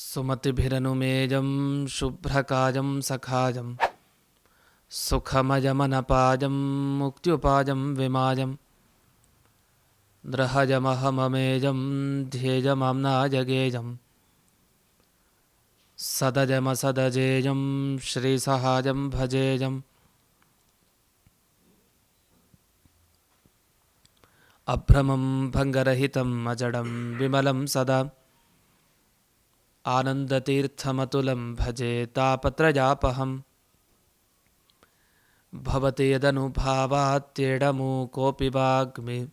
सुमतिभिरनुमेजं शुभ्रकाजं सखाजं सुखमयमनपाजं मुक्त्युपाजं विमाजं द्रहजमहममेजं ध्येयमाम्नाजगेजं सदजमसदजेजं श्रीसहाजं भजेजम् अभ्रमं भङ्गरहितम् अजडं विमलं सदा आनन्दतीर्थमतुलं भजे तापत्रयापहम्। भवति यदनुभावात्येडमूकोऽपि वाग्मि।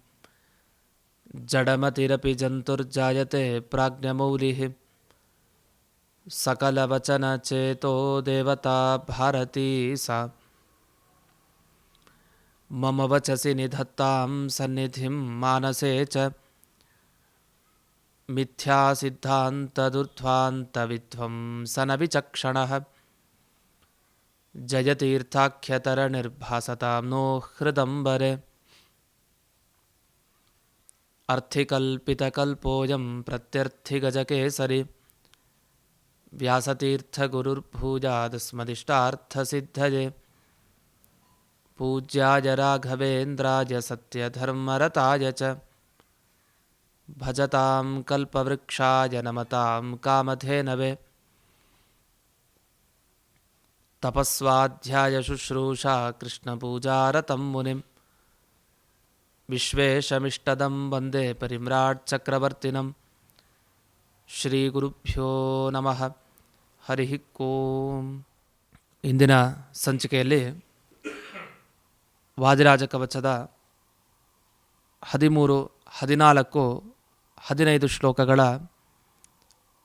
जडमतिरपि जन्तुर्जायते प्राज्ञमौलिः। सकलवचनचेतो देवता भारती सा। मम वचसि निधत्तां सन्निधिं मानसे च मिथ्यासिद्धान्तदुर्ध्वान्तविध्वंसनविचक्षणः जयतीर्थाख्यतरनिर्भासतां नो हृदम्बरे। अर्थिकल्पितकल्पोऽयं प्रत्यर्थिगजकेसरि। व्यासतीर्थगुरुर्भूजादस्मदिष्टार्थसिद्धये पूज्याय राघवेन्द्राय सत्यधर्मरताय च ಭಜತಾಂ ಕಲ್ಪವೃಕ್ಷಾಯ ನಮತಾಂ ಕಾಮಧೇನವೆ. ತಪಸ್ವಾಧ್ಯಾಯ ಶುಶ್ರೂಷಾ ಕೃಷ್ಣಪೂಜಾರತಂ ಮುನಿಂ. ವಿಶ್ವೇಶಮಿಷ್ಟದಂ ವಂದೇ ಪರಿಮ್ರಾಟ್ ಚಕ್ರವರ್ತಿನಂ. ಶ್ರೀಗುರುಭ್ಯೋ ನಮಃ. ಹರಿ ಓಂ. ಇಂದಿನ ಸಂಚಿಕೆಯಲ್ಲಿ ವಾದಿರಾಜ ಕವಚದ ಹದಿಮೂರು ಹದಿನಾಲ್ಕು ಹದಿನೈದು ಶ್ಲೋಕಗಳ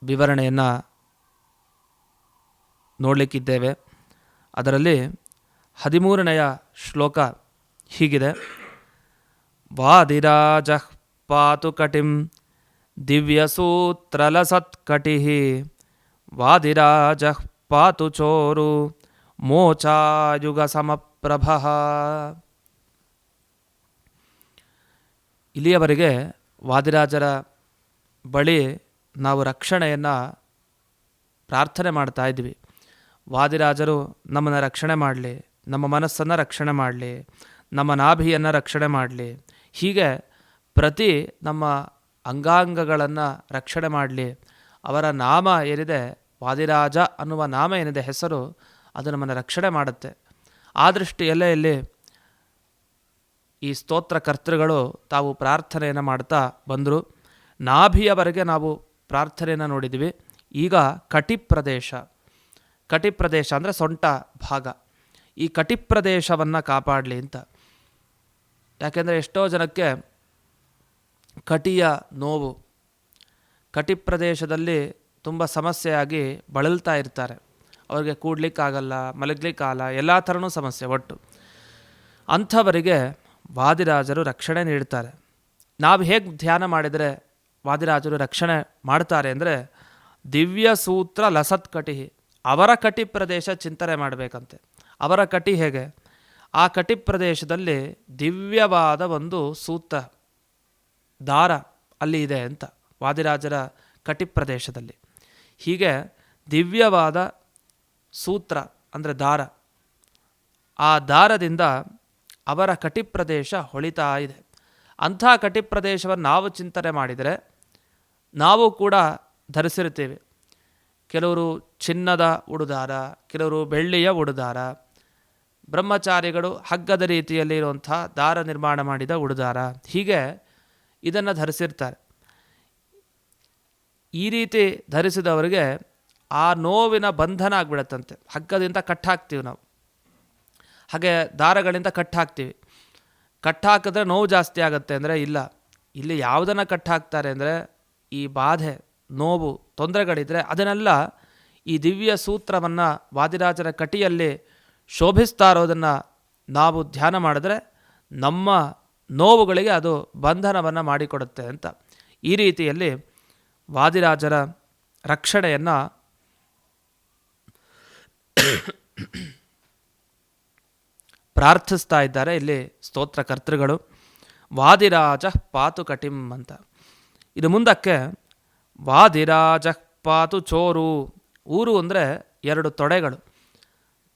ವಿವರಣೆಯನ್ನು ನೋಡಲಿಕ್ಕಿದ್ದೇವೆ. ಅದರಲ್ಲಿ ಹದಿಮೂರನೆಯ ಶ್ಲೋಕ ಹೀಗಿದೆ. ವಾದಿರಾಜಃ ಪಾತು ಕಟಿಂ ದಿವ್ಯಸೂತ್ರಲಸತ್ಕಟಿ ವಾದಿರಾಜಃ ಪಾತು ಚೋರು ಮೋಚಾಯುಗ ಸಮಪ್ರಭ ಇಲ್ಲಿಯವರೆಗೆ ವಾದಿರಾಜರ ಬಳಿ ನಾವು ರಕ್ಷಣೆಯನ್ನು ಪ್ರಾರ್ಥನೆ ಮಾಡ್ತಾ ಇದ್ವಿ ವಾದಿರಾಜರು ನಮ್ಮನ್ನು ರಕ್ಷಣೆ ಮಾಡಲಿ, ನಮ್ಮ ಮನಸ್ಸನ್ನು ರಕ್ಷಣೆ ಮಾಡಲಿ, ನಮ್ಮ ನಾಭಿಯನ್ನು ರಕ್ಷಣೆ ಮಾಡಲಿ, ಹೀಗೆ ಪ್ರತಿ ನಮ್ಮ ಅಂಗಾಂಗಗಳನ್ನು ರಕ್ಷಣೆ ಮಾಡಲಿ. ಅವರ ನಾಮ ಏನಿದೆ, ವಾದಿರಾಜ ಅನ್ನುವ ನಾಮ ಏನಿದೆ, ಹೆಸರು ಅದು ನಮ್ಮನ್ನು ರಕ್ಷಣೆ ಮಾಡುತ್ತೆ. ಆ ದೃಷ್ಟಿಯಲ್ಲೇ ಇಲ್ಲಿ ಈ ಸ್ತೋತ್ರ ಕರ್ತೃಗಳು ತಾವು ಪ್ರಾರ್ಥನೆಯನ್ನು ಮಾಡ್ತಾ ಬಂದರು. ನಾಭಿಯವರೆಗೆ ನಾವು ಪ್ರಾರ್ಥನೆಯನ್ನು ನೋಡಿದ್ವಿ ಈಗ ಕಟಿ ಪ್ರದೇಶ ಕಟಿ ಪ್ರದೇಶ ಅಂದರೆ ಸೊಂಟ ಭಾಗ. ಈ ಕಟಿ ಪ್ರದೇಶವನ್ನು ಕಾಪಾಡಲಿ ಅಂತ. ಯಾಕೆಂದರೆ ಎಷ್ಟೋ ಜನಕ್ಕೆ ಕಟಿಯ ನೋವು ಕಟಿ ಪ್ರದೇಶದಲ್ಲಿ ತುಂಬ ಸಮಸ್ಯೆಯಾಗಿ ಬಳಲ್ತಾ ಇರ್ತಾರೆ. ಅವ್ರಿಗೆ ಕೂಡ್ಲಿಕ್ಕಾಗಲ್ಲ, ಮಲಗಲಿಕ್ಕಾಗಲ್ಲ, ಎಲ್ಲ ಥರನೂ ಸಮಸ್ಯೆ ಒಟ್ಟು. ಅಂಥವರಿಗೆ ವಾದಿರಾಜರು ರಕ್ಷಣೆ ನೀಡ್ತಾರೆ ನಾವು ಹೇಗೆ ಧ್ಯಾನ ಮಾಡಿದರೆ ವಾದಿರಾಜರು ರಕ್ಷಣೆ ಮಾಡ್ತಾರೆ ಅಂದರೆ ದಿವ್ಯ ಸೂತ್ರ ಲಸತ್ ಕಟಿ, ಅವರ ಕಟಿ ಪ್ರದೇಶ ಚಿಂತನೆ ಮಾಡಬೇಕಂತೆ. ಅವರ ಕಟಿ ಹೇಗೆ? ಆ ಕಟಿ ಪ್ರದೇಶದಲ್ಲಿ ದಿವ್ಯವಾದ ಒಂದು ಸೂತ್ರ, ದಾರ ಅಲ್ಲಿ ಇದೆ ಅಂತ ವಾದಿರಾಜರ ಕಟಿ ಪ್ರದೇಶದಲ್ಲಿ. ಹೀಗೆ ದಿವ್ಯವಾದ ಸೂತ್ರ ಅಂದರೆ ದಾರ. ಆ ದಾರದಿಂದ ಅವರ ಕಟಿಪ್ರದೇಶ ಹೊಳಿತಾ ಇದೆ. ಅಂಥ ಕಟಿಪ್ರದೇಶವನ್ನು ನಾವು ಚಿಂತನೆ ಮಾಡಿದರೆ ನಾವು ಕೂಡ ಧರಿಸಿರ್ತೀವಿ ಕೆಲವರು ಚಿನ್ನದ ಉಡುದಾರ, ಕೆಲವರು ಬೆಳ್ಳಿಯ ಉಡುದಾರ, ಬ್ರಹ್ಮಚಾರಿಗಳು ಹಗ್ಗದ ರೀತಿಯಲ್ಲಿ ಇರುವಂಥ ದಾರ ನಿರ್ಮಾಣ ಮಾಡಿದ ಉಡುದಾರ, ಹೀಗೆ ಇದನ್ನು ಧರಿಸಿರ್ತಾರೆ. ಈ ರೀತಿ ಧರಿಸಿದವರಿಗೆ ಆ ನೋವಿನ ಬಂಧನ ಆಗಿಬಿಡತ್ತಂತೆ. ಹಗ್ಗದಿಂದ ಕಟ್ಟಾಕ್ತೀವಿ ನಾವು. ಹಾಗೆ ದಾರಗಳಿಂದ ಕಟ್ ಹಾಕ್ತೀವಿ. ಕಟ್ ಹಾಕಿದ್ರೆ ನೋವು ಜಾಸ್ತಿ ಆಗುತ್ತೆ ಅಂದರೆ ಇಲ್ಲ. ಇಲ್ಲಿ ಯಾವುದನ್ನು ಕಟ್ಟಾಕ್ತಾರೆ ಅಂದರೆ ಈ ಬಾಧೆ, ನೋವು, ತೊಂದರೆಗಳಿದ್ರೆ ಅದನ್ನೆಲ್ಲ ಈ ದಿವ್ಯ ಸೂತ್ರವನ್ನು ವಾದಿರಾಜರ ಕಟಿಯಲ್ಲಿ ಶೋಭಿಸ್ತಾ ಇರೋದನ್ನು ನಾವು ಧ್ಯಾನ ಮಾಡಿದ್ರೆ ನಮ್ಮ ನೋವುಗಳಿಗೆ ಅದು ಬಂಧನವನ್ನು ಮಾಡಿಕೊಡುತ್ತೆ ಅಂತ. ಈ ರೀತಿಯಲ್ಲಿ ವಾದಿರಾಜರ ರಕ್ಷಣೆಯನ್ನು ಪ್ರಾರ್ಥಿಸ್ತಾ ಇದ್ದಾರೆ. ಇಲ್ಲಿ ಸ್ತೋತ್ರಕರ್ತೃಗಳು ವಾದಿರಾಜ ಪಾತು ಕಟಿಂ ಅಂತ. ಇದು ಮುಂದಕ್ಕೆ ವಾದಿರಾಜ ಪಾತು ಚೋರು. ಊರು ಅಂದರೆ ಎರಡು ತೊಡೆಗಳು.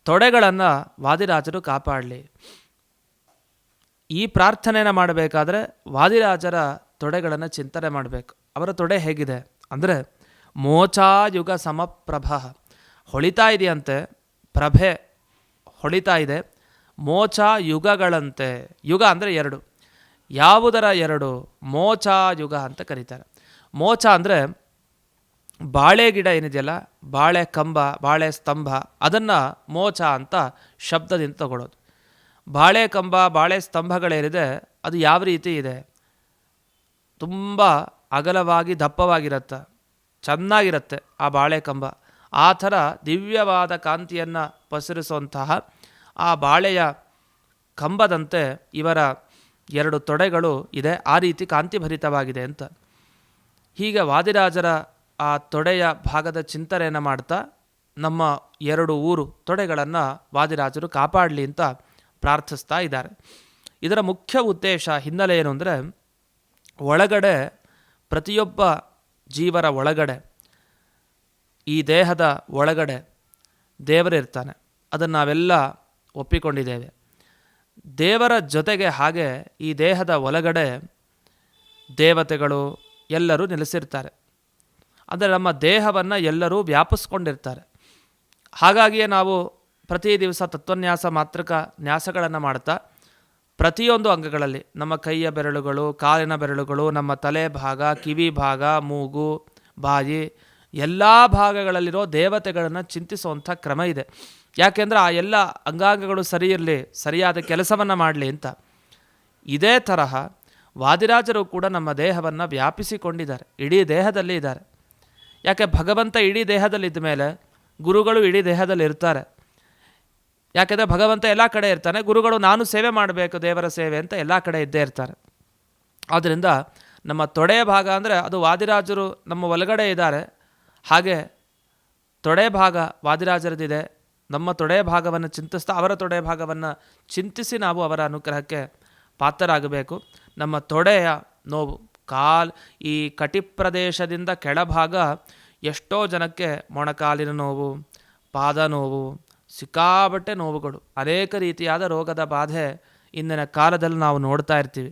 ತೊಡೆಗಳನ್ನು ವಾದಿರಾಜರು ಕಾಪಾಡಲಿ. ಈ ಪ್ರಾರ್ಥನೆಯನ್ನು ಮಾಡಬೇಕಾದ್ರೆ ವಾದಿರಾಜರ ತೊಡೆಗಳನ್ನು ಚಿಂತನೆ ಮಾಡಬೇಕು. ಅವರ ತೊಡೆ ಹೇಗಿದೆ? ಅಂದರೆ ಮೋಚಾಯುಗ ಸಮಪ್ರಭ. ಹೊಳಿತಾ ಇದೆಯಂತೆ. ಪ್ರಭೆ ಹೊಳಿತಾ ಇದೆ. ಮೋಚ ಯುಗಗಳಂತೆ ಯುಗ ಅಂದರೆ ಎರಡು, ಯಾವುದರ ಎರಡು? ಮೋಚ ಯುಗ ಅಂತ ಕರೀತಾರೆ. ಮೋಚ ಅಂದರೆ ಬಾಳೆ ಗಿಡ ಏನಿದೆಯಲ್ಲ, ಬಾಳೆ ಕಂಬ, ಬಾಳೆ ಸ್ತಂಭ, ಅದನ್ನು ಮೋಚ ಅಂತ ಶಬ್ದದಿಂದ ತಗೊಳ್ಳೋದು. ಬಾಳೆ ಕಂಬ, ಬಾಳೆ ಸ್ತಂಭಗಳೇನಿದೆ, ಅದು ಯಾವ ರೀತಿ ಇದೆ? ತುಂಬ ಅಗಲವಾಗಿ, ದಪ್ಪವಾಗಿರುತ್ತೆ, ಚೆನ್ನಾಗಿರುತ್ತೆ ಆ ಬಾಳೆ ಕಂಬ. ಆ ಥರ ದಿವ್ಯವಾದ ಕಾಂತಿಯನ್ನು ಪಸರಿಸುವಂತಹ ಆ ಬಾಳೆಯ ಕಂಬದಂತೆ ಇವರ ಎರಡು ತೊಡೆಗಳು ಇದೆ. ಆ ರೀತಿ ಕಾಂತಿಭರಿತವಾಗಿದೆ ಅಂತ. ಹೀಗೆ ವಾದಿರಾಜರ ಆ ತೊಡೆಯ ಭಾಗದ ಚಿಂತನೆಯನ್ನು ಮಾಡ್ತಾ ನಮ್ಮ ಎರಡು ಊರು ತೊಡೆಗಳನ್ನು ವಾದಿರಾಜರು ಕಾಪಾಡಲಿ ಅಂತ ಪ್ರಾರ್ಥಿಸ್ತಾ ಇದ್ದಾರೆ. ಇದರ ಮುಖ್ಯ ಉದ್ದೇಶ ಹಿನ್ನೆಲೆ ಏನು ಅಂದರೆ ಒಳಗಡೆ ಪ್ರತಿಯೊಬ್ಬ ಜೀವರ ಒಳಗಡೆ, ಈ ದೇಹದ ಒಳಗಡೆ ದೇವರಿರ್ತಾನೆ. ಅದನ್ನು ನಾವೆಲ್ಲ ಒಪ್ಪಿಕೊಂಡಿದ್ದೇವೆ. ದೇವರ ಜೊತೆಗೆ ಹಾಗೆ ಈ ದೇಹದ ಒಳಗಡೆ ದೇವತೆಗಳು ಎಲ್ಲರೂ ನೆಲೆಸಿರ್ತಾರೆ. ಅಂದರೆ ನಮ್ಮ ದೇಹವನ್ನು ಎಲ್ಲರೂ ವ್ಯಾಪಿಸ್ಕೊಂಡಿರ್ತಾರೆ. ಹಾಗಾಗಿಯೇ ನಾವು ಪ್ರತಿ ದಿವಸ ತತ್ವನ್ಯಾಸ ಮಾತ್ರಕ ನ್ಯಾಸಗಳನ್ನು ಮಾಡ್ತಾ ಪ್ರತಿಯೊಂದು ಅಂಗಗಳಲ್ಲಿ ನಮ್ಮ ಕೈಯ ಬೆರಳುಗಳು, ಕಾಲಿನ ಬೆರಳುಗಳು, ನಮ್ಮ ತಲೆ ಭಾಗ, ಕಿವಿ ಭಾಗ, ಮೂಗು, ಬಾಯಿ, ಎಲ್ಲ ಭಾಗಗಳಲ್ಲಿರೋ ದೇವತೆಗಳನ್ನು ಚಿಂತಿಸುವಂಥ ಕ್ರಮ ಇದೆ. ಯಾಕೆಂದರೆ ಆ ಎಲ್ಲ ಅಂಗಾಂಗಗಳು ಸರಿ ಇರಲಿ, ಸರಿಯಾದ ಕೆಲಸವನ್ನು ಮಾಡಲಿ ಅಂತ. ಇದೇ ತರಹ ವಾದಿರಾಜರು ಕೂಡ ನಮ್ಮ ದೇಹವನ್ನು ವ್ಯಾಪಿಸಿಕೊಂಡಿದ್ದಾರೆ, ಇಡೀ ದೇಹದಲ್ಲಿ ಇದ್ದಾರೆ. ಯಾಕೆ ಭಗವಂತ ಇಡೀ ದೇಹದಲ್ಲಿದ್ದ ಮೇಲೆ ಗುರುಗಳು ಇಡೀ ದೇಹದಲ್ಲಿ ಇರ್ತಾರೆ. ಯಾಕೆಂದರೆ ಭಗವಂತ ಎಲ್ಲ ಕಡೆ ಇರ್ತಾನೆ, ಗುರುಗಳು ನಾನು ಸೇವೆ ಮಾಡಬೇಕು, ದೇವರ ಸೇವೆ ಅಂತ ಎಲ್ಲ ಕಡೆ ಇದ್ದೇ ಇರ್ತಾರೆ. ಆದ್ದರಿಂದ ನಮ್ಮ ತೊಡೆಯ ಭಾಗ ಅಂದರೆ ಅದು ವಾದಿರಾಜರು ನಮ್ಮ ಒಳಗಡೆ ಇದ್ದಾರೆ. ಹಾಗೆ ತೊಡೆ ಭಾಗ ವಾದಿರಾಜರದಿದೆ ನಮ್ಮ ತೊಡೆಯ ಭಾಗವನ್ನು ಚಿಂತಿಸ್ತಾ ಅವರ ತೊಡೆ ಭಾಗವನ್ನು ಚಿಂತಿಸಿ ನಾವು ಅವರ ಅನುಗ್ರಹಕ್ಕೆ ಪಾತ್ರರಾಗಬೇಕು. ನಮ್ಮ ತೊಡೆಯ ನೋವು, ಕಾಲ್, ಈ ಕಟಿ ಪ್ರದೇಶದಿಂದ ಕೆಳಭಾಗ ಎಷ್ಟೋ ಜನಕ್ಕೆ ಮೊಣಕಾಲಿನ ನೋವು, ಪಾದ ನೋವು ಸಿಕ್ಕಾಬಟ್ಟೆ ನೋವುಗಳು, ಅನೇಕ ರೀತಿಯಾದ ರೋಗದ ಬಾಧೆ ಇಂದಿನ ಕಾಲದಲ್ಲಿ ನಾವು ನೋಡ್ತಾ ಇರ್ತೀವಿ.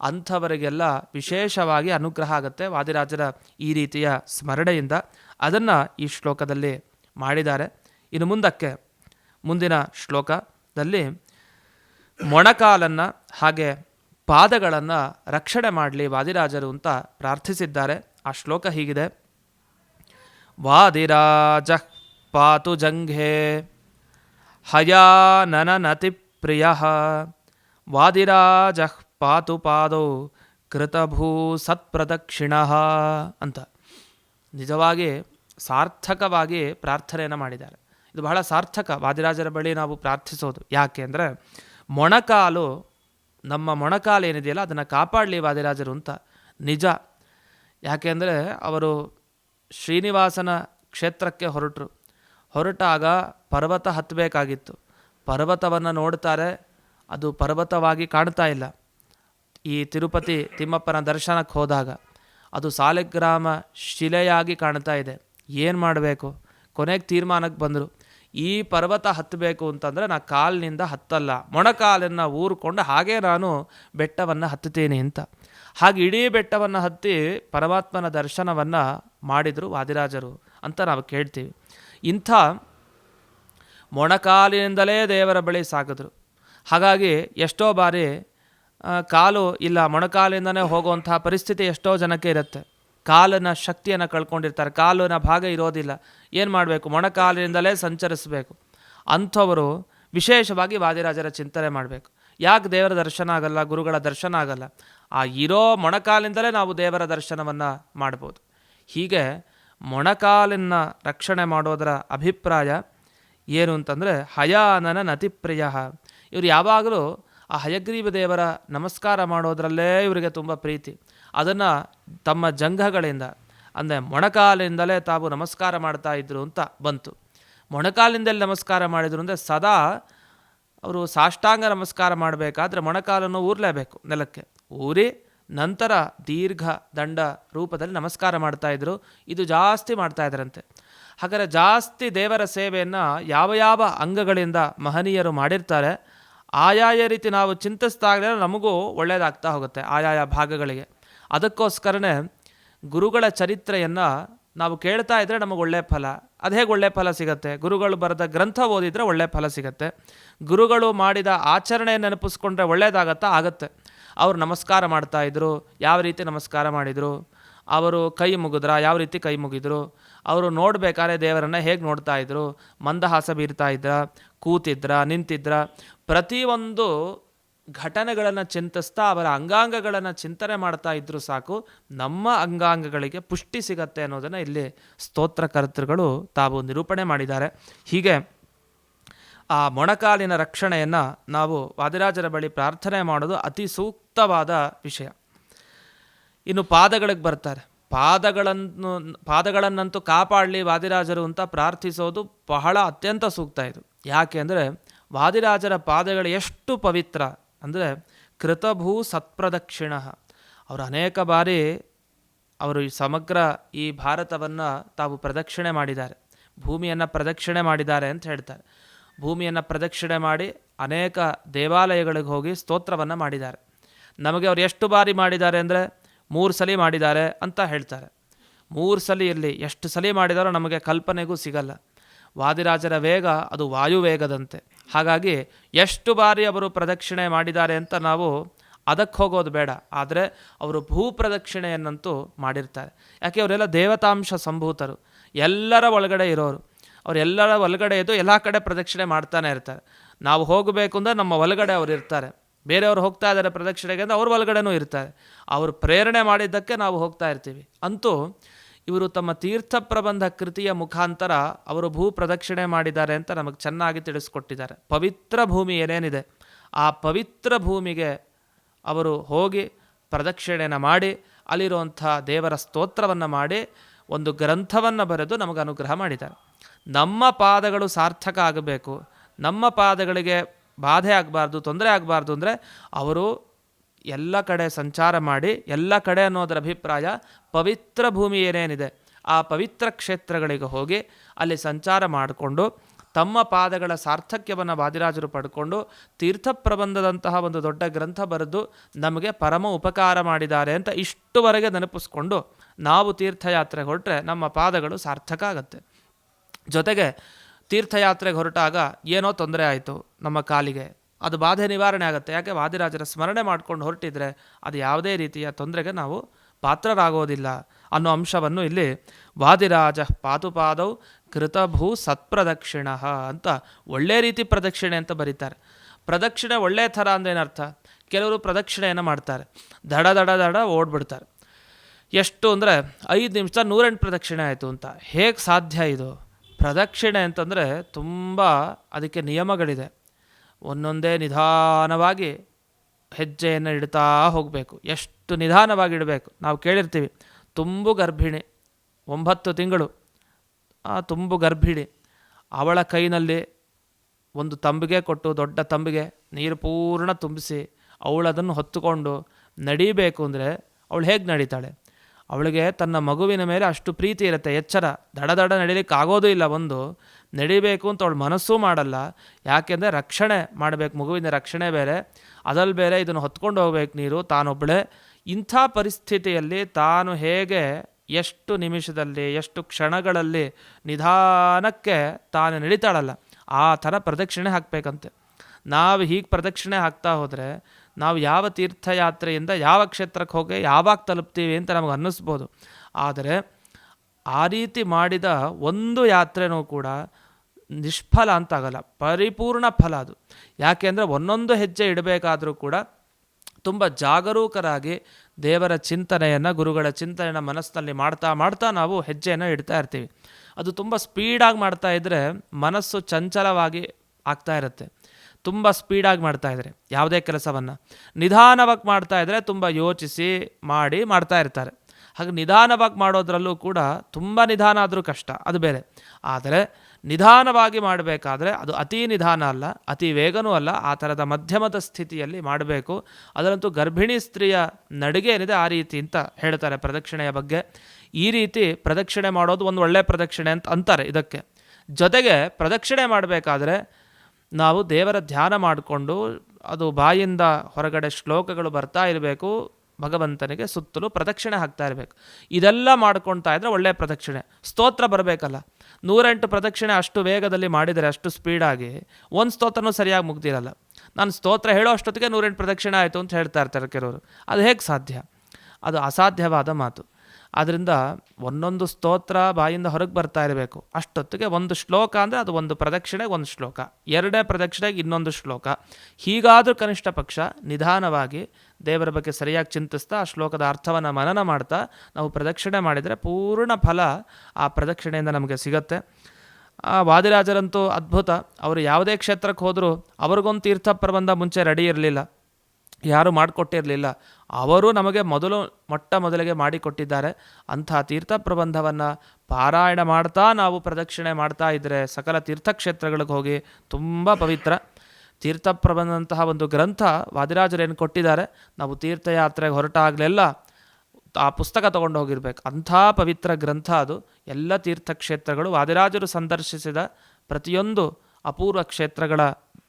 ಅಂಥವರಿಗೆಲ್ಲ ವಿಶೇಷವಾಗಿ ಅನುಗ್ರಹ ಆಗುತ್ತೆ ವಾದಿರಾಜರ ಈ ರೀತಿಯ ಸ್ಮರಣೆಯಿಂದ. ಅದನ್ನು ಈ ಶ್ಲೋಕದಲ್ಲಿ ಮಾಡಿದ್ದಾರೆ. ಇನ್ನು ಮುಂದಕ್ಕೆ ಮುಂದಿನ ಶ್ಲೋಕದಲ್ಲಿ ಮೊಣಕಾಲನ್ನು ಹಾಗೆ ಪಾದಗಳನ್ನು ರಕ್ಷಣೆ ಮಾಡಲಿ ವಾದಿರಾಜರು ಅಂತ ಪ್ರಾರ್ಥಿಸಿದ್ದಾರೆ. ಆ ಶ್ಲೋಕ ಹೀಗಿದೆ. ವಾದಿರಾಜ ಪಾತು ಜಂಘೆ ಹಯಾನನತಿ ಪ್ರಿಯ ವಾದಿರಾಜ ಪಾತು ಪಾದೌ ಕೃತಭೂ ಸತ್ಪ್ರದಕ್ಷಿಣ ಅಂತ. ನಿಜವಾಗಿ ಸಾರ್ಥಕವಾಗಿ ಪ್ರಾರ್ಥನೆಯನ್ನು ಮಾಡಿದ್ದಾರೆ. ಇದು ಬಹಳ ಸಾರ್ಥಕ. ವಾದಿರಾಜರ ಬಳಿ ನಾವು ಪ್ರಾರ್ಥಿಸೋದು. ಯಾಕೆ ಅಂದರೆ, ಮೊಣಕಾಲು, ನಮ್ಮ ಮೊಣಕಾಲು ಏನಿದೆಯಲ್ಲ, ಅದನ್ನು ಕಾಪಾಡಲಿ ವಾದಿರಾಜರು ಅಂತ. ನಿಜ. ಯಾಕೆಂದರೆ ಅವರು ಶ್ರೀನಿವಾಸನ ಕ್ಷೇತ್ರಕ್ಕೆ ಹೊರಟರು. ಹೊರಟಾಗ ಪರ್ವತ ಹತ್ತಬೇಕಾಗಿತ್ತು. ಪರ್ವತವನ್ನು ನೋಡ್ತಾರೆ, ಅದು ಪರ್ವತವಾಗಿ ಕಾಣ್ತಾ ಇಲ್ಲ. ಈ ತಿರುಪತಿ ತಿಮ್ಮಪ್ಪನ ದರ್ಶನಕ್ಕೆ ಹೋದಾಗ, ಅದು ಸಾಲಗ್ರಾಮ ಶಿಲೆಯಾಗಿ ಕಾಣ್ತಾ ಇದೆ. ಏನು ಮಾಡಬೇಕು? ಕೊನೆಗೆ ತೀರ್ಮಾನಕ್ಕೆ ಬಂದರು. ಈ ಪರ್ವತ ಹತ್ತಬೇಕು ಅಂತಂದರೆ ನಾ ಕಾಲಿನಿಂದ ಹತ್ತಲ್ಲ, ಮೊಣಕಾಲನ್ನು ಊರ್ಕೊಂಡು ಹಾಗೇ ನಾನು ಬೆಟ್ಟವನ್ನು ಹತ್ತುತ್ತೇನೆ ಅಂತ. ಹಾಗೆ ಇಡೀ ಬೆಟ್ಟವನ್ನು ಹತ್ತಿ ಪರಮಾತ್ಮನ ದರ್ಶನವನ್ನು ಮಾಡಿದರು ವಾದಿರಾಜರು ಅಂತ ನಾವು ಕೇಳ್ತೀವಿ. ಇಂಥ ಮೊಣಕಾಲಿನಿಂದಲೇ ದೇವರ ಬಳಿ ಸಾಗಿದ್ರು. ಹಾಗಾಗಿ ಎಷ್ಟೋ ಬಾರಿ ಕಾಲು ಇಲ್ಲ ಮೊಣಕಾಲಿಂದನೇ ಹೋಗುವಂತಹ ಪರಿಸ್ಥಿತಿ ಎಷ್ಟೋ ಜನಕ್ಕೆ ಇರುತ್ತೆ. ಕಾಲಿನ ಶಕ್ತಿಯನ್ನು ಕಳ್ಕೊಂಡಿರ್ತಾರೆ. ಕಾಲಿನ ಭಾಗ ಇರೋದಿಲ್ಲ. ಏನು ಮಾಡಬೇಕು? ಮೊಣಕಾಲಿನಿಂದಲೇ ಸಂಚರಿಸಬೇಕು. ಅಂಥವರು ವಿಶೇಷವಾಗಿ ವಾದಿರಾಜರ ಚಿಂತನೆ ಮಾಡಬೇಕು. ಯಾಕೆ ದೇವರ ದರ್ಶನ ಆಗಲ್ಲ, ಗುರುಗಳ ದರ್ಶನ ಆಗಲ್ಲ? ಆ ಇರೋ ಮೊಣಕಾಲಿಂದಲೇ ನಾವು ದೇವರ ದರ್ಶನವನ್ನು ಮಾಡ್ಬೋದು. ಹೀಗೆ ಮೊಣಕಾಲಿನ ರಕ್ಷಣೆ ಮಾಡೋದರ ಅಭಿಪ್ರಾಯ ಏನು ಅಂತಂದರೆ, ಹಯಾನನ ನತಿಪ್ರಿಯ. ಇವರು ಯಾವಾಗಲೂ ಆ ಹಯಗ್ರೀವ ದೇವರ ನಮಸ್ಕಾರ ಮಾಡೋದರಲ್ಲೇ ಇವರಿಗೆ ತುಂಬ ಪ್ರೀತಿ. ಅದನ್ನು ತಮ್ಮ ಜಂಘಗಳಿಂದ, ಅಂದರೆ ಮೊಣಕಾಲಿಂದಲೇ ತಾವು ನಮಸ್ಕಾರ ಮಾಡ್ತಾ ಇದ್ರು ಅಂತ ಬಂತು. ಮೊಣಕಾಲಿಂದಲೇ ನಮಸ್ಕಾರ ಮಾಡಿದ್ರು ಅಂದರೆ ಸದಾ ಅವರು ಸಾಷ್ಟಾಂಗ ನಮಸ್ಕಾರ ಮಾಡಬೇಕಾದ್ರೆ ಮೊಣಕಾಲನ್ನು ಊರಲೇಬೇಕು ನೆಲಕ್ಕೆ. ಊರಿ ನಂತರ ದೀರ್ಘ ದಂಡ ರೂಪದಲ್ಲಿ ನಮಸ್ಕಾರ ಮಾಡ್ತಾಯಿದ್ರು ಇದು ಜಾಸ್ತಿ ಮಾಡ್ತಾ ಇದ್ರಂತೆ. ಹಾಗಾದರೆ ಜಾಸ್ತಿ ದೇವರ ಸೇವೆಯನ್ನು ಯಾವ ಯಾವ ಅಂಗಗಳಿಂದ ಮಹನೀಯರು ಮಾಡಿರ್ತಾರೆ, ಆಯಾಯ ರೀತಿ ನಾವು ಚಿಂತಿಸ್ದಾಗಲೇ ನಮಗೂ ಒಳ್ಳೆಯದಾಗ್ತಾ ಹೋಗುತ್ತೆ ಆಯಾಯ ಭಾಗಗಳಿಗೆ. ಅದಕ್ಕೋಸ್ಕರನೇ ಗುರುಗಳ ಚರಿತ್ರೆಯನ್ನು ನಾವು ಕೇಳ್ತಾ ಇದ್ದರೆ ನಮಗೆ ಒಳ್ಳೆಯ ಫಲ. ಅದು ಹೇಗೆ ಒಳ್ಳೆಯ ಫಲ ಸಿಗುತ್ತೆ? ಗುರುಗಳು ಬರೆದ ಗ್ರಂಥ ಓದಿದರೆ ಒಳ್ಳೆಯ ಫಲ ಸಿಗುತ್ತೆ. ಗುರುಗಳು ಮಾಡಿದ ಆಚರಣೆ ನೆನಪಿಸ್ಕೊಂಡ್ರೆ ಒಳ್ಳೆಯದಾಗತ್ತಾ ಆಗತ್ತೆ. ಅವರು ನಮಸ್ಕಾರ ಮಾಡ್ತಾ ಇದ್ರು. ಯಾವ ರೀತಿ ನಮಸ್ಕಾರ ಮಾಡಿದರು? ಅವರು ಕೈ ಮುಗಿದ್ರ? ಯಾವ ರೀತಿ ಕೈ ಮುಗಿದ್ರು? ಅವರು ನೋಡಬೇಕಾದ್ರೆ ದೇವರನ್ನು ಹೇಗೆ ನೋಡ್ತಾ ಇದ್ರು? ಮಂದಹಾಸ ಬೀರ್ತಾ ಇದ್ರ? ಕೂತಿದ್ರ? ನಿಂತಿದ್ರ? ಪ್ರತಿಯೊಂದು ಘಟನೆಗಳನ್ನು ಚಿಂತಿಸ್ತಾ ಅವರ ಅಂಗಾಂಗಗಳನ್ನು ಚಿಂತನೆ ಮಾಡ್ತಾ ಇದ್ದರೂ ಸಾಕು, ನಮ್ಮ ಅಂಗಾಂಗಗಳಿಗೆ ಪುಷ್ಟಿ ಸಿಗತ್ತೆ ಅನ್ನೋದನ್ನು ಇಲ್ಲಿ ಸ್ತೋತ್ರಕರ್ತೃಗಳು ತಾವು ನಿರೂಪಣೆ ಮಾಡಿದ್ದಾರೆ. ಹೀಗೆ ಆ ಮೊಣಕಾಲಿನ ರಕ್ಷಣೆಯನ್ನು ನಾವು ವಾದಿರಾಜರ ಬಳಿ ಪ್ರಾರ್ಥನೆ ಮಾಡೋದು ಅತಿ ಸೂಕ್ತವಾದ ವಿಷಯ. ಇನ್ನು ಪಾದಗಳಿಗೆ ಬರ್ತಾರೆ. ಪಾದಗಳನ್ನು, ಪಾದಗಳನ್ನಂತೂ ಕಾಪಾಡಲಿ ವಾದಿರಾಜರು ಅಂತ ಪ್ರಾರ್ಥಿಸೋದು ಬಹಳ ಅತ್ಯಂತ ಸೂಕ್ತ ಇದು. ಯಾಕೆ ಅಂದರೆ ವಾದಿರಾಜರ ಪಾದಗಳು ಎಷ್ಟು ಪವಿತ್ರ ಅಂದರೆ ಕೃತಭೂ ಸತ್ಪ್ರದಕ್ಷಿಣ. ಅವರು ಅನೇಕ ಬಾರಿ ಅವರು ಈ ಸಮಗ್ರ ಈ ಭಾರತವನ್ನು ತಾವು ಪ್ರದಕ್ಷಿಣೆ ಮಾಡಿದ್ದಾರೆ. ಭೂಮಿಯನ್ನು ಪ್ರದಕ್ಷಿಣೆ ಮಾಡಿದ್ದಾರೆ ಅಂತ ಹೇಳ್ತಾರೆ. ಭೂಮಿಯನ್ನು ಪ್ರದಕ್ಷಿಣೆ ಮಾಡಿ ಅನೇಕ ದೇವಾಲಯಗಳಿಗೆ ಹೋಗಿ ಸ್ತೋತ್ರವನ್ನು ಮಾಡಿದ್ದಾರೆ. ನಮಗೆ ಅವರು ಎಷ್ಟು ಬಾರಿ ಮಾಡಿದ್ದಾರೆ ಅಂದರೆ ಮೂರು ಸಲ ಮಾಡಿದ್ದಾರೆ ಅಂತ ಹೇಳ್ತಾರೆ. ಮೂರು ಸಲ ಇರಲಿ, ಎಷ್ಟು ಸಲ ಮಾಡಿದಾರೋ ನಮಗೆ ಕಲ್ಪನೆಗೂ ಸಿಗಲ್ಲ. ವಾದಿರಾಜರ ವೇಗ ಅದು ವಾಯುವೇಗದಂತೆ. ಹಾಗಾಗಿ ಎಷ್ಟು ಬಾರಿ ಅವರು ಪ್ರದಕ್ಷಿಣೆ ಮಾಡಿದ್ದಾರೆ ಅಂತ ನಾವು ಅದಕ್ಕೆ ಹೋಗೋದು ಬೇಡ. ಆದರೆ ಅವರು ಭೂಪ್ರದಕ್ಷಿಣೆಯನ್ನಂತೂ ಮಾಡಿರ್ತಾರೆ. ಯಾಕೆ ಅವರೆಲ್ಲ ದೇವತಾಂಶ ಸಂಭೂತರು. ಎಲ್ಲರ ಒಳಗಡೆ ಇರೋರು. ಅವರೆಲ್ಲರ ಒಳಗಡೆ ಇದ್ದು ಎಲ್ಲ ಕಡೆ ಪ್ರದಕ್ಷಿಣೆ ಮಾಡ್ತಾನೆ ಇರ್ತಾರೆ. ನಾವು ಹೋಗಬೇಕು ಅಂದರೆ ನಮ್ಮ ಒಳಗಡೆ ಅವರು ಇರ್ತಾರೆ. ಬೇರೆಯವರು ಹೋಗ್ತಾ ಇದ್ದಾರೆ ಪ್ರದಕ್ಷಿಣೆಗೆ ಅಂದರೆ ಅವ್ರ ಒಳಗಡೆನೂ ಇರ್ತಾರೆ. ಅವರು ಪ್ರೇರಣೆ ಮಾಡಿದ್ದಕ್ಕೆ ನಾವು ಹೋಗ್ತಾ ಇರ್ತೀವಿ. ಅಂತೂ ಇವರು ತಮ್ಮ ತೀರ್ಥ ಪ್ರಬಂಧ ಕೃತಿಯ ಮುಖಾಂತರ ಅವರು ಭೂ ಪ್ರದಕ್ಷಿಣೆ ಮಾಡಿದ್ದಾರೆ ಅಂತ ನಮಗೆ ಚೆನ್ನಾಗಿ ತಿಳಿಸ್ಕೊಟ್ಟಿದ್ದಾರೆ. ಪವಿತ್ರ ಭೂಮಿ ಏನೇನಿದೆ? ಆ ಪವಿತ್ರ ಭೂಮಿಗೆ ಅವರು ಹೋಗಿ ಪ್ರದಕ್ಷಿಣೆಯನ್ನು ಮಾಡಿ ಅಲ್ಲಿರುವಂಥ ದೇವರ ಸ್ತೋತ್ರವನ್ನು ಮಾಡಿ, ಒಂದು ಗ್ರಂಥವನ್ನು ಬರೆದು ನಮಗೆ ಅನುಗ್ರಹ ಮಾಡಿದ್ದಾರೆ. ನಮ್ಮ ಪಾದಗಳು ಸಾರ್ಥಕ ಆಗಬೇಕು. ನಮ್ಮ ಪಾದಗಳಿಗೆ ಬಾಧೆ ಆಗಬಾರ್ದು, ತೊಂದರೆ ಆಗಬಾರ್ದು ಅಂದರೆ ಅವರು ಎಲ್ಲ ಕಡೆ ಸಂಚಾರ ಮಾಡಿ, ಎಲ್ಲ ಕಡೆ ಅನ್ನೋದರ ಅಭಿಪ್ರಾಯ ಪವಿತ್ರ ಭೂಮಿ ಏನೇನಿದೆ ಆ ಪವಿತ್ರ ಕ್ಷೇತ್ರಗಳಿಗೆ ಹೋಗಿ ಅಲ್ಲಿ ಸಂಚಾರ ಮಾಡಿಕೊಂಡು, ತಮ್ಮ ಪಾದಗಳ ಸಾರ್ಥಕ್ಯವನ್ನು ವಾದಿರಾಜರು ಪಡ್ಕೊಂಡು, ತೀರ್ಥ ಪ್ರಬಂಧದಂತಹ ಒಂದು ದೊಡ್ಡ ಗ್ರಂಥ ಬರೆದು ನಮಗೆ ಪರಮ ಉಪಕಾರ ಮಾಡಿದ್ದಾರೆ ಅಂತ ಇಷ್ಟುವರೆಗೆ ನೆನಪಿಸ್ಕೊಂಡು ನಾವು ತೀರ್ಥಯಾತ್ರೆಗೆ ಹೊರಟ್ರೆ ನಮ್ಮ ಪಾದಗಳು ಸಾರ್ಥಕ ಆಗುತ್ತೆ. ಜೊತೆಗೆ ತೀರ್ಥಯಾತ್ರೆಗೆ ಹೊರಟಾಗ ಏನೋ ತೊಂದರೆ ಆಯಿತು ನಮ್ಮ ಕಾಲಿಗೆ. ಅದು ಬಾಧೆ ನಿವಾರಣೆ ಆಗುತ್ತೆ. ಯಾಕೆ? ವಾದಿರಾಜರ ಸ್ಮರಣೆ ಮಾಡ್ಕೊಂಡು ಹೊರಟಿದ್ರೆ ಅದು ಯಾವುದೇ ರೀತಿಯ ತೊಂದರೆಗೆ ನಾವು ಪಾತ್ರರಾಗೋದಿಲ್ಲ ಅನ್ನೋ ಅಂಶವನ್ನು ಇಲ್ಲಿ ವಾದಿರಾಜ ಪಾತುಪಾದೌ ಕೃತಭೂ ಸತ್ಪ್ರದಕ್ಷಿಣ ಅಂತ ಒಳ್ಳೆ ರೀತಿ ಪ್ರದಕ್ಷಿಣೆ ಅಂತ ಬರೀತಾರೆ. ಪ್ರದಕ್ಷಿಣೆ ಒಳ್ಳೆಯ ಥರ ಅಂದೇನರ್ಥ ಕೆಲವರು ಪ್ರದಕ್ಷಿಣೆಯನ್ನು ಮಾಡ್ತಾರೆ. ದಡ ದಡ ದಡ ಓಡ್ಬಿಡ್ತಾರೆ. ಎಷ್ಟು ಅಂದರೆ ಐದು ನಿಮಿಷ ನೂರೆಂಟು ಪ್ರದಕ್ಷಿಣೆ ಆಯಿತು ಅಂತ. ಹೇಗೆ ಸಾಧ್ಯ ಇದು? ಪ್ರದಕ್ಷಿಣೆ ಅಂತಂದರೆ ತುಂಬ ಅದಕ್ಕೆ ನಿಯಮಗಳಿದೆ. ಒಂದೊಂದೇ ನಿಧಾನವಾಗಿ ಹೆಜ್ಜೆಯನ್ನು ಇಡ್ತಾ ಹೋಗಬೇಕು. ಎಷ್ಟು ನಿಧಾನವಾಗಿ ಇಡಬೇಕು? ನಾವು ಕೇಳಿರ್ತೀವಿ, ತುಂಬು ಗರ್ಭಿಣಿ, ಒಂಬತ್ತು ತಿಂಗಳು. ಆ ತುಂಬು ಗರ್ಭಿಣಿ ಅವಳ ಕೈನಲ್ಲಿ ಒಂದು ತಂಬಿಗೆ ಕೊಟ್ಟು, ದೊಡ್ಡ ತಂಬಿಗೆ ನೀರು ಪೂರ್ಣ ತುಂಬಿಸಿ ಅವಳದನ್ನು ಹೊತ್ತುಕೊಂಡು ನಡೀಬೇಕು ಅಂದರೆ ಅವಳು ಹೇಗೆ ನಡೀತಾಳೆ? ಅವಳಿಗೆ ತನ್ನ ಮಗುವಿನ ಮೇಲೆ ಅಷ್ಟು ಪ್ರೀತಿ ಇರುತ್ತೆ, ಎಚ್ಚರ. ದಡ ದಡ ನಡೀಲಿಕ್ಕಾಗೋದೂ ಇಲ್ಲ ಒಂದು ನಡಿಬೇಕು ಅಂತ ಅವಳು ಮನಸ್ಸೂ ಮಾಡಲ್ಲ. ಯಾಕೆಂದರೆ ರಕ್ಷಣೆ ಮಾಡಬೇಕು, ಮಗುವಿನ ರಕ್ಷಣೆ ಬೇರೆ. ಅದಲ್ಲಿ ಬೇರೆ ಇದನ್ನು ಹೊತ್ಕೊಂಡು ಹೋಗ್ಬೇಕು ನೀರು ತಾನೊಬ್ಬಳೆ ಇಂಥ ಪರಿಸ್ಥಿತಿಯಲ್ಲಿ ತಾನು ಹೇಗೆ ಎಷ್ಟು ನಿಮಿಷದಲ್ಲಿ, ಎಷ್ಟು ಕ್ಷಣಗಳಲ್ಲಿ ನಿಧಾನಕ್ಕೆ ತಾನು ನಡೀತಾಳಲ್ಲ, ಆ ಥರ ಪ್ರದಕ್ಷಿಣೆ ಹಾಕಬೇಕಂತೆ. ನಾವು ಹೀಗೆ ಪ್ರದಕ್ಷಿಣೆ ಹಾಕ್ತಾ ಹೋದರೆ ನಾವು ಯಾವ ತೀರ್ಥಯಾತ್ರೆಯಿಂದ ಯಾವ ಕ್ಷೇತ್ರಕ್ಕೆ ಹೋಗಿ ಯಾವಾಗ ತಲುಪ್ತೀವಿ ಅಂತ ನಮಗೆ ಅನ್ನಿಸ್ಬೋದು. ಆದರೆ ಆ ರೀತಿ ಮಾಡಿದ ಒಂದು ಯಾತ್ರೆನೂ ಕೂಡ ನಿಷ್ಫಲ ಅಂತಾಗಲ್ಲ, ಪರಿಪೂರ್ಣ ಫಲ ಅದು. ಯಾಕೆಂದರೆ ಒಂದೊಂದು ಹೆಜ್ಜೆ ಇಡಬೇಕಾದರೂ ಕೂಡ ತುಂಬ ಜಾಗರೂಕರಾಗಿ ದೇವರ ಚಿಂತನೆಯನ್ನು, ಗುರುಗಳ ಚಿಂತನೆಯನ್ನು ಮನಸ್ಸಿನಲ್ಲಿ ಮಾಡ್ತಾ ಮಾಡ್ತಾ ನಾವು ಹೆಜ್ಜೆಯನ್ನು ಇಡ್ತಾ ಇರ್ತೀವಿ. ಅದು ತುಂಬ ಸ್ಪೀಡಾಗಿ ಮಾಡ್ತಾ ಇದ್ದರೆ ಮನಸ್ಸು ಚಂಚಲವಾಗಿ ಆಗ್ತಾ ಇರುತ್ತೆ. ತುಂಬ ಸ್ಪೀಡಾಗಿ ಮಾಡ್ತಾ ಇದ್ದಾರೆ. ಯಾವುದೇ ಕೆಲಸವನ್ನು ನಿಧಾನವಾಗಿ ಮಾಡ್ತಾ ಇದ್ದರೆ ತುಂಬ ಯೋಚಿಸಿ ಮಾಡಿ ಮಾಡ್ತಾ ಇರ್ತಾರೆ. ಹಾಗೆ ನಿಧಾನವಾಗಿ ಮಾಡೋದ್ರಲ್ಲೂ ಕೂಡ ತುಂಬ ನಿಧಾನ ಆದರೂ ಕಷ್ಟ, ಅದು ಬೇರೆ. ಆದರೆ ನಿಧಾನವಾಗಿ ಮಾಡಬೇಕಾದ್ರೆ ಅದು ಅತಿ ನಿಧಾನ ಅಲ್ಲ, ಅತಿ ವೇಗನೂ ಅಲ್ಲ, ಆ ಥರದ ಮಧ್ಯಮದ ಸ್ಥಿತಿಯಲ್ಲಿ ಮಾಡಬೇಕು. ಅದರಂತೂ ಗರ್ಭಿಣಿ ಸ್ತ್ರೀಯ ನಡಿಗೆ ಏನಿದೆ ಆ ರೀತಿ ಅಂತ ಹೇಳ್ತಾರೆ ಪ್ರದಕ್ಷಿಣೆಯ ಬಗ್ಗೆ. ಈ ರೀತಿ ಪ್ರದಕ್ಷಿಣೆ ಮಾಡೋದು ಒಂದು ಒಳ್ಳೆಯ ಪ್ರದಕ್ಷಿಣೆ ಅಂತ ಅಂತಾರೆ ಇದಕ್ಕೆ. ಜೊತೆಗೆ ಪ್ರದಕ್ಷಿಣೆ ಮಾಡಬೇಕಾದ್ರೆ ನಾವು ದೇವರ ಧ್ಯಾನ ಮಾಡಿಕೊಂಡು ಅದು ಬಾಯಿಂದ ಹೊರಗಡೆ ಶ್ಲೋಕಗಳು ಬರ್ತಾ ಇರಬೇಕು, ಭಗವಂತನಿಗೆ ಸುತ್ತಲೂ ಪ್ರದಕ್ಷಿಣೆ ಹಾಕ್ತಾ ಇರಬೇಕು. ಇದೆಲ್ಲ ಮಾಡ್ಕೊಳ್ತಾ ಇದ್ರೆ ಒಳ್ಳೆಯ ಪ್ರದಕ್ಷಿಣೆ. ಸ್ತೋತ್ರ ಬರಬೇಕಲ್ಲ. ನೂರೆಂಟು ಪ್ರದಕ್ಷಿಣೆ ಅಷ್ಟು ವೇಗದಲ್ಲಿ ಮಾಡಿದರೆ ಅಷ್ಟು ಸ್ಪೀಡಾಗಿ ಒಂದು ಸ್ತೋತ್ರನೂ ಸರಿಯಾಗಿ ಮುಗ್ದಿರಲ್ಲ. ನಾನು ಸ್ತೋತ್ರ ಹೇಳೋ ಅಷ್ಟೊತ್ತಿಗೆ ನೂರೆಂಟು ಪ್ರದಕ್ಷಿಣೆ ಆಯಿತು ಅಂತ ಹೇಳ್ತಾ ಇರ್ತಾರೆ ಕೆಲವರು. ಅದು ಹೇಗೆ ಸಾಧ್ಯ? ಅದು ಅಸಾಧ್ಯವಾದ ಮಾತು. ಆದ್ದರಿಂದ ಒಂದೊಂದು ಸ್ತೋತ್ರ ಬಾಯಿಂದ ಹೊರಗೆ ಬರ್ತಾ ಇರಬೇಕು. ಅಷ್ಟೊತ್ತಿಗೆ ಒಂದು ಶ್ಲೋಕ ಅಂದರೆ ಅದು ಒಂದು ಪ್ರದಕ್ಷಿಣೆಗೆ ಒಂದು ಶ್ಲೋಕ. ಎರಡೇ ಪ್ರದಕ್ಷಿಣೆಗೆ ಇನ್ನೊಂದು ಶ್ಲೋಕ. ಹೀಗಾದರೂ ಕನಿಷ್ಠ ಪಕ್ಷ ನಿಧಾನವಾಗಿ ದೇವರ ಬಗ್ಗೆ ಸರಿಯಾಗಿ ಚಿಂತಿಸ್ತಾ ಆ ಶ್ಲೋಕದ ಅರ್ಥವನ್ನು ಮನನ ಮಾಡ್ತಾ ನಾವು ಪ್ರದಕ್ಷಿಣೆ ಮಾಡಿದರೆ ಪೂರ್ಣ ಫಲ ಆ ಪ್ರದಕ್ಷಿಣೆಯಿಂದ ನಮಗೆ ಸಿಗತ್ತೆ. ಆ ವಾದಿರಾಜರಂತೂ ಅದ್ಭುತ. ಅವರು ಯಾವುದೇ ಕ್ಷೇತ್ರಕ್ಕೆ ಹೋದರೂ ಅವ್ರಿಗೊಂದು ತೀರ್ಥ ಪ್ರಬಂಧ ಮುಂಚೆ ರೆಡಿ ಇರಲಿಲ್ಲ. ಯಾರು ಮಾಡಿಕೊಟ್ಟಿರಲಿಲ್ಲ. ಅವರು ನಮಗೆ ಮೊದಲು ಮೊಟ್ಟ ಮೊದಲಿಗೆ ಮಾಡಿಕೊಟ್ಟಿದ್ದಾರೆ. ಅಂಥ ತೀರ್ಥ ಪ್ರಬಂಧವನ್ನು ಪಾರಾಯಣ ಮಾಡ್ತಾ ನಾವು ಪ್ರದಕ್ಷಿಣೆ ಮಾಡ್ತಾ ಇದ್ದರೆ ಸಕಲ ತೀರ್ಥಕ್ಷೇತ್ರಗಳಿಗೆ ಹೋಗಿ ತುಂಬ ಪವಿತ್ರ. ತೀರ್ಥ ಪ್ರಬಂಧಂತಹ ಒಂದು ಗ್ರಂಥ ವಾದಿರಾಜರೇನು ಕೊಟ್ಟಿದ್ದಾರೆ? ನಾವು ತೀರ್ಥಯಾತ್ರೆಗೆ ಹೊರಟಾಗಲೆಲ್ಲ ಆ ಪುಸ್ತಕ ತಗೊಂಡು ಹೋಗಿರ್ಬೇಕು. ಅಂಥ ಪವಿತ್ರ ಗ್ರಂಥ ಅದು. ಎಲ್ಲ ತೀರ್ಥಕ್ಷೇತ್ರಗಳು ವಾದಿರಾಜರು ಸಂದರ್ಶಿಸಿದ ಪ್ರತಿಯೊಂದು ಅಪೂರ್ವ ಕ್ಷೇತ್ರಗಳ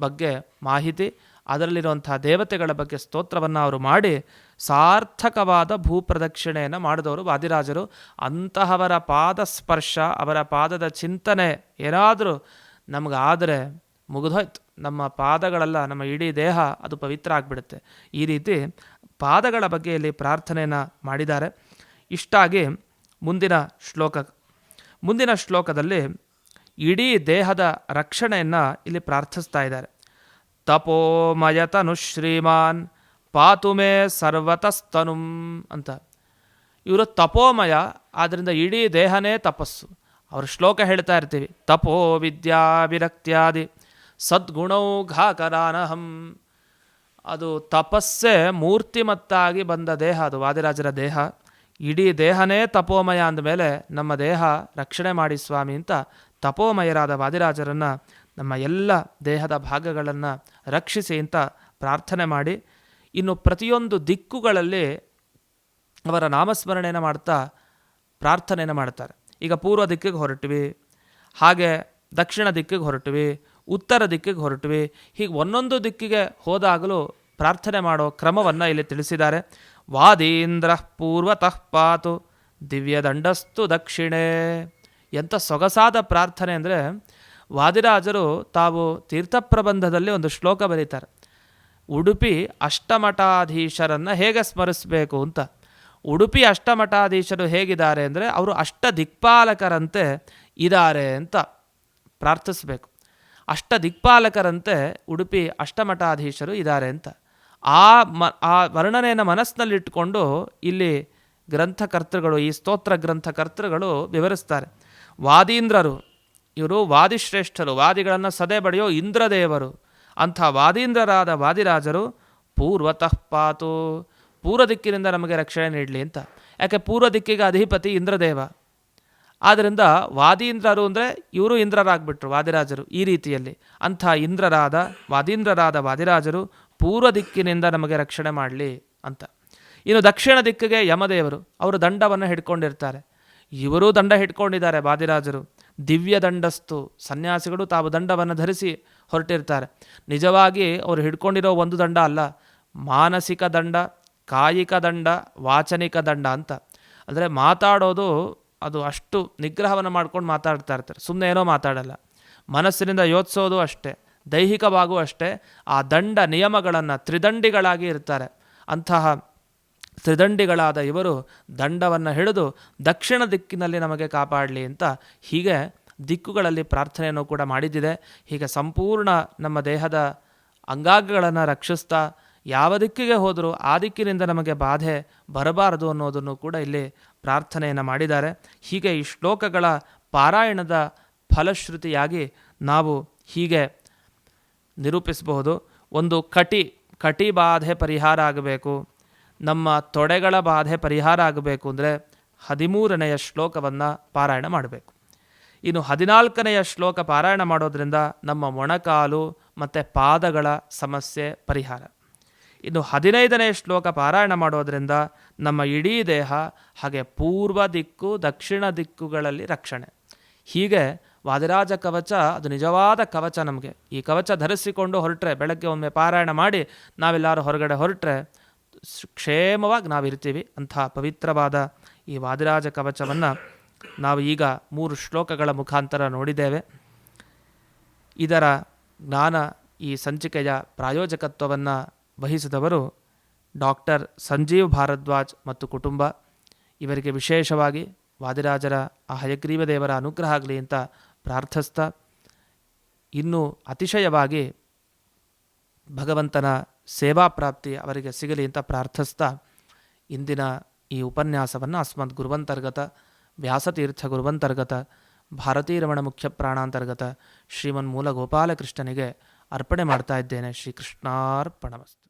ಬಗ್ಗೆ ಮಾಹಿತಿ. ಅದರಲ್ಲಿರುವಂಥ ದೇವತೆಗಳ ಬಗ್ಗೆ ಸ್ತೋತ್ರವನ್ನು ಅವರು ಮಾಡಿ ಸಾರ್ಥಕವಾದ ಭೂಪ್ರದಕ್ಷಿಣೆಯನ್ನು ಮಾಡಿದವರು ವಾದಿರಾಜರು. ಅಂತಹವರ ಪಾದ ಸ್ಪರ್ಶ ಅವರ ಪಾದದ ಚಿಂತನೆ ಏನಾದರೂ ನಮಗಾದರೆ ಮುಗಿದೋಯ್ತು. ನಮ್ಮ ಪಾದಗಳೆಲ್ಲ, ನಮ್ಮ ಇಡೀ ದೇಹ ಅದು ಪವಿತ್ರ ಆಗಿಬಿಡುತ್ತೆ. ಈ ರೀತಿ ಪಾದಗಳ ಬಗ್ಗೆ ಇಲ್ಲಿ ಪ್ರಾರ್ಥನೆಯನ್ನು ಮಾಡಿದ್ದಾರೆ. ಇಷ್ಟಾಗಿ ಮುಂದಿನ ಶ್ಲೋಕ. ಮುಂದಿನ ಶ್ಲೋಕದಲ್ಲಿ ಇಡೀ ದೇಹದ ರಕ್ಷಣೆಯನ್ನು ಇಲ್ಲಿ ಪ್ರಾರ್ಥಿಸ್ತಾ ಇದ್ದಾರೆ. ತಪೋಮಯತನು ಶ್ರೀಮಾನ್ ಪಾತು ಮೇ ಸರ್ವತಸ್ತನುಂ ಅಂತ. ಇವರು ತಪೋಮಯ ಆದ್ದರಿಂದ ಇಡೀ ದೇಹನೇ ತಪಸ್ಸು. ಅವರು ಶ್ಲೋಕ ಹೇಳ್ತಾ ಇರ್ತೀವಿ, ತಪೋ ವಿದ್ಯಾ ವಿರಕ್ತ್ಯಾದಿ ಸದ್ಗುಣೌಘಾಕರಾನಹಂ ಅದು ತಪಸ್ಸೇ ಮೂರ್ತಿಮತ್ತಾಗಿ ಬಂದ ದೇಹ, ಅದು ವಾದಿರಾಜರ ದೇಹ. ಇಡೀ ದೇಹನೇ ತಪೋಮಯ ಅಂದಮೇಲೆ ನಮ್ಮ ದೇಹ ರಕ್ಷಣೆ ಮಾಡಿ ಸ್ವಾಮಿ ಅಂತ ತಪೋಮಯರಾದ ವಾದಿರಾಜರನ್ನು ನಮ್ಮ ಎಲ್ಲ ದೇಹದ ಭಾಗಗಳನ್ನು ರಕ್ಷಿಸಿ ಅಂತ ಪ್ರಾರ್ಥನೆ ಮಾಡಿ ಇನ್ನು ಪ್ರತಿಯೊಂದು ದಿಕ್ಕುಗಳಲ್ಲಿ ಅವರ ನಾಮಸ್ಮರಣೆಯನ್ನು ಮಾಡ್ತಾ ಪ್ರಾರ್ಥನೆಯನ್ನು ಮಾಡ್ತಾರೆ. ಈಗ ಪೂರ್ವ ದಿಕ್ಕಿಗೆ ಹೊರಟ್ವಿ, ಹಾಗೆ ದಕ್ಷಿಣ ದಿಕ್ಕಿಗೆ ಹೊರಟ್ವಿ, ಉತ್ತರ ದಿಕ್ಕಿಗೆ ಹೊರಟ್ವಿ, ಹೀಗೆ ಒಂದೊಂದು ದಿಕ್ಕಿಗೆ ಹೋದಾಗಲೂ ಪ್ರಾರ್ಥನೆ ಮಾಡೋ ಕ್ರಮವನ್ನು ಇಲ್ಲಿ ತಿಳಿಸಿದ್ದಾರೆ. ವಾದೀಂದ್ರ ಪೂರ್ವತಃ ಪಾತು, ದಿವ್ಯದಂಡಸ್ತು ದಕ್ಷಿಣೆ. ಎಂಥ ಸೊಗಸಾದ ಪ್ರಾರ್ಥನೆ ಅಂದರೆ ವಾದಿರಾಜರು ತಾವು ತೀರ್ಥಪ್ರಬಂಧದಲ್ಲಿ ಒಂದು ಶ್ಲೋಕ ಬರೀತಾರೆ. ಉಡುಪಿ ಅಷ್ಟಮಠಾಧೀಶರನ್ನು ಹೇಗೆ ಸ್ಮರಿಸಬೇಕು ಅಂತ. ಉಡುಪಿ ಅಷ್ಟಮಠಾಧೀಶರು ಹೇಗಿದ್ದಾರೆ ಅಂದರೆ ಅವರು ಅಷ್ಟ ದಿಕ್ಪಾಲಕರಂತೆ ಇದ್ದಾರೆ ಅಂತ ಪ್ರಾರ್ಥಿಸಬೇಕು. ಅಷ್ಟ ದಿಕ್ಪಾಲಕರಂತೆ ಉಡುಪಿ ಅಷ್ಟಮಠಾಧೀಶರು ಇದ್ದಾರೆ ಅಂತ. ಆ ಮ, ಆ ವರ್ಣನೆಯನ್ನು ಮನಸ್ಸಿನಲ್ಲಿಟ್ಟುಕೊಂಡು ಇಲ್ಲಿ ಗ್ರಂಥಕರ್ತೃಗಳು, ಈ ಸ್ತೋತ್ರ ಗ್ರಂಥಕರ್ತೃಗಳು ವಿವರಿಸ್ತಾರೆ. ವಾದೀಂದ್ರರು ಇವರು ವಾದಿಶ್ರೇಷ್ಠರು, ವಾದಿಗಳನ್ನು ಸದೆ ಬಡಿಯೋ ಇಂದ್ರದೇವರು. ಅಂಥ ವಾದೀಂದ್ರರಾದ ವಾದಿರಾಜರು ಪೂರ್ವತಃ ಪಾತು, ಪೂರ್ವ ದಿಕ್ಕಿನಿಂದ ನಮಗೆ ರಕ್ಷಣೆ ನೀಡಲಿ ಅಂತ. ಯಾಕೆ ಪೂರ್ವ ದಿಕ್ಕಿಗೆ ಅಧಿಪತಿ ಇಂದ್ರದೇವ? ಆದ್ದರಿಂದ ವಾದೀಂದ್ರರು ಅಂದರೆ ಇವರು ಇಂದ್ರರಾಗ್ಬಿಟ್ರು, ವಾದಿರಾಜರು ಈ ರೀತಿಯಲ್ಲಿ. ಅಂಥ ಇಂದ್ರರಾದ, ವಾದೀಂದ್ರರಾದ ವಾದಿರಾಜರು ಪೂರ್ವ ದಿಕ್ಕಿನಿಂದ ನಮಗೆ ರಕ್ಷಣೆ ಮಾಡಲಿ ಅಂತ. ಇನ್ನು ದಕ್ಷಿಣ ದಿಕ್ಕಿಗೆ ಯಮದೇವರು, ಅವರು ದಂಡವನ್ನು ಹಿಡ್ಕೊಂಡಿರ್ತಾರೆ. ಇವರೂ ದಂಡ ಹಿಡ್ಕೊಂಡಿದ್ದಾರೆ ಬಾದಿರಾಜರು. ದಿವ್ಯ ದಂಡಸ್ತು. ಸನ್ಯಾಸಿಗಳು ತಾವು ದಂಡವನ್ನು ಧರಿಸಿ ಹೊರಟಿರ್ತಾರೆ. ನಿಜವಾಗಿ ಅವರು ಹಿಡ್ಕೊಂಡಿರೋ ಒಂದು ದಂಡ ಅಲ್ಲ, ಮಾನಸಿಕ ದಂಡ, ಕಾಯಿಕ ದಂಡ, ವಾಚನಿಕ ದಂಡ ಅಂತ. ಅಂದರೆ ಮಾತಾಡೋದು ಅದು ಅಷ್ಟು ನಿಗ್ರಹವನ್ನು ಮಾಡ್ಕೊಂಡು ಮಾತಾಡ್ತಾ ಇರ್ತಾರೆ. ಸುಮ್ಮನೆ ಏನೋ ಮಾತಾಡಲ್ಲ. ಮನಸ್ಸಿನಿಂದ ಯೋಚಿಸೋದು ಅಷ್ಟೇ, ದೈಹಿಕವಾಗೂ ಅಷ್ಟೇ, ಆ ದಂಡ ನಿಯಮಗಳನ್ನು ತ್ರಿದಂಡಿಗಳಾಗಿ ಇರ್ತಾರೆ. ಅಂತಹ ತ್ರಿದಂಡಿಗಳಾದ ಇವರು ದಂಡವನ್ನು ಹಿಡಿದು ದಕ್ಷಿಣ ದಿಕ್ಕಿನಲ್ಲಿ ನಮಗೆ ಕಾಪಾಡಲಿ ಅಂತ ಹೀಗೆ ದಿಕ್ಕುಗಳಲ್ಲಿ ಪ್ರಾರ್ಥನೆಯನ್ನು ಕೂಡ ಮಾಡಿದ್ದಿದೆ. ಹೀಗೆ ಸಂಪೂರ್ಣ ನಮ್ಮ ದೇಹದ ಅಂಗಾಂಗಗಳನ್ನು ರಕ್ಷಿಸ್ತಾ ಯಾವ ದಿಕ್ಕಿಗೆ ಹೋದರೂ ಆ ದಿಕ್ಕಿನಿಂದ ನಮಗೆ ಬಾಧೆ ಬರಬಾರದು ಅನ್ನೋದನ್ನು ಕೂಡ ಇಲ್ಲಿ ಪ್ರಾರ್ಥನೆಯನ್ನು ಮಾಡಿದ್ದಾರೆ. ಹೀಗೆ ಈ ಶ್ಲೋಕಗಳ ಪಾರಾಯಣದ ಫಲಶ್ರುತಿಯಾಗಿ ನಾವು ಹೀಗೆ ನಿರೂಪಿಸಬಹುದು. ಒಂದು ಕಟಿ ಕಟಿ ಬಾಧೆ ಪರಿಹಾರ ಆಗಬೇಕು. ನಮ್ಮ ತೊಡೆಗಳ ಬಾಧೆ ಪರಿಹಾರ ಆಗಬೇಕು ಅಂದರೆ ಹದಿಮೂರನೆಯ ಶ್ಲೋಕವನ್ನು ಪಾರಾಯಣ ಮಾಡಬೇಕು. ಇನ್ನು ಹದಿನಾಲ್ಕನೆಯ ಶ್ಲೋಕ ಪಾರಾಯಣ ಮಾಡೋದ್ರಿಂದ ನಮ್ಮ ಮೊಣಕಾಲು ಮತ್ತು ಪಾದಗಳ ಸಮಸ್ಯೆ ಪರಿಹಾರ. ಇನ್ನು ಹದಿನೈದನೇ ಶ್ಲೋಕ ಪಾರಾಯಣ ಮಾಡೋದ್ರಿಂದ ನಮ್ಮ ಇಡೀ ದೇಹ ಹಾಗೆ ಪೂರ್ವ ದಿಕ್ಕು, ದಕ್ಷಿಣ ದಿಕ್ಕುಗಳಲ್ಲಿ ರಕ್ಷಣೆ. ಹೀಗೆ ವಾದಿರಾಜ ಕವಚ, ಅದು ನಿಜವಾದ ಕವಚ ನಮಗೆ. ಈ ಕವಚ ಧರಿಸಿಕೊಂಡು ಹೊರಟ್ರೆ, ಬೆಳಗ್ಗೆ ಒಮ್ಮೆ ಪಾರಾಯಣ ಮಾಡಿ ನಾವೆಲ್ಲರೂ ಹೊರಗಡೆ ಹೊರಟ್ರೆ ಕ್ಷೇಮವಾಗಿ ನಾವಿರ್ತೀವಿ ಅಂಥ ಪವಿತ್ರವಾದ ಈ ವಾದಿರಾಜ ಕವಚವನ್ನು ನಾವು ಈಗ ಮೂರು ಶ್ಲೋಕಗಳ ಮುಖಾಂತರ ನೋಡಿದ್ದೇವೆ. ಇದರ ಜ್ಞಾನ ಈ ಸಂಚಿಕೆಯ ಪ್ರಾಯೋಜಕತ್ವವನ್ನು ವಹಿಸಿದವರು ಡಾಕ್ಟರ್ ಸಂಜೀವ್ ಭಾರದ್ವಾಜ್ ಮತ್ತು ಕುಟುಂಬ. ಇವರಿಗೆ ವಿಶೇಷವಾಗಿ ವಾದಿರಾಜರ ಆ ಹಯಗ್ರೀವ ದೇವರ ಅನುಗ್ರಹ ಆಗಲಿ ಅಂತ ಪ್ರಾರ್ಥಿಸ್ತಾ ಇನ್ನೂ ಅತಿಶಯವಾಗಿ ಭಗವಂತನ ಸೇವಾ ಪ್ರಾಪ್ತಿ ಅವರಿಗೆ ಸಿಗಲಿ ಅಂತ ಪ್ರಾರ್ಥಿಸ್ತಾ ಇಂದಿನ ಈ ಉಪನ್ಯಾಸವನ್ನು ಅಸ್ಮದ್ ಗುರುವಂತರ್ಗತ, ವ್ಯಾಸತೀರ್ಥ ಗುರುವಂತರ್ಗತ ಭಾರತೀರಮಣ ಮುಖ್ಯ ಪ್ರಾಣಾಂತರ್ಗತ ಶ್ರೀಮನ್ ಮೂಲ ಗೋಪಾಲಕೃಷ್ಣನಿಗೆ ಅರ್ಪಣೆ ಮಾಡ್ತಾ ಇದ್ದೇನೆ. ಶ್ರೀಕೃಷ್ಣಾರ್ಪಣಮಸ್ತು.